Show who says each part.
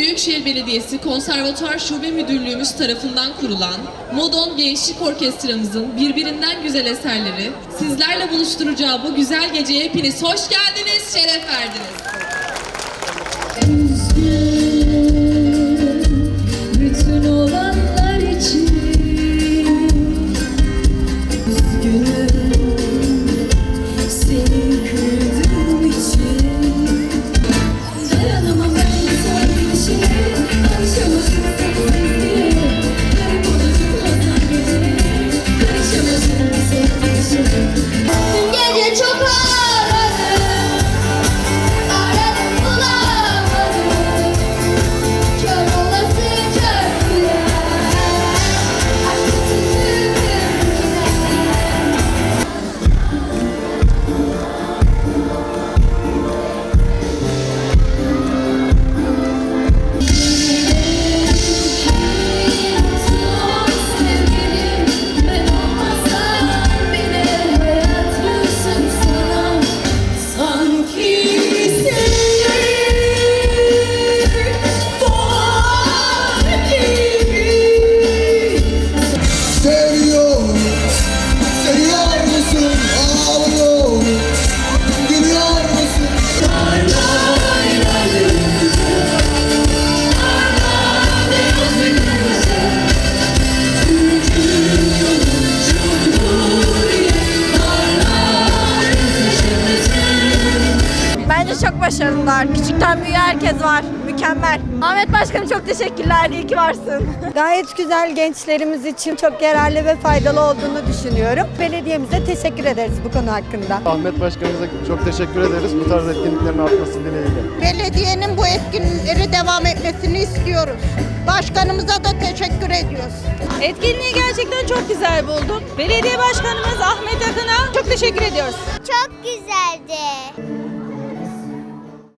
Speaker 1: Büyükşehir Belediyesi Konservatuar Şube Müdürlüğümüz tarafından kurulan Modon Gençlik Orkestramızın birbirinden güzel eserleri sizlerle buluşturacağı bu güzel geceye hepiniz hoş geldiniz, şeref verdiniz.
Speaker 2: Çok başarılılar. Küçükten büyüğe herkes var. Mükemmel. Ahmet Başkanım çok teşekkürler. İyi ki varsın.
Speaker 3: Gayet güzel gençlerimiz için çok yararlı ve faydalı olduğunu düşünüyorum. Belediyemize teşekkür ederiz bu konu hakkında.
Speaker 4: Ahmet Başkanımıza çok teşekkür ederiz bu tarz etkinliklerin artması dileğiyle.
Speaker 5: Belediyenin bu etkinlikleri devam etmesini istiyoruz. Başkanımıza da teşekkür ediyoruz.
Speaker 2: Etkinliği gerçekten çok güzel buldum. Belediye Başkanımız Ahmet Akın'a çok teşekkür ediyoruz.
Speaker 6: Çok güzeldi.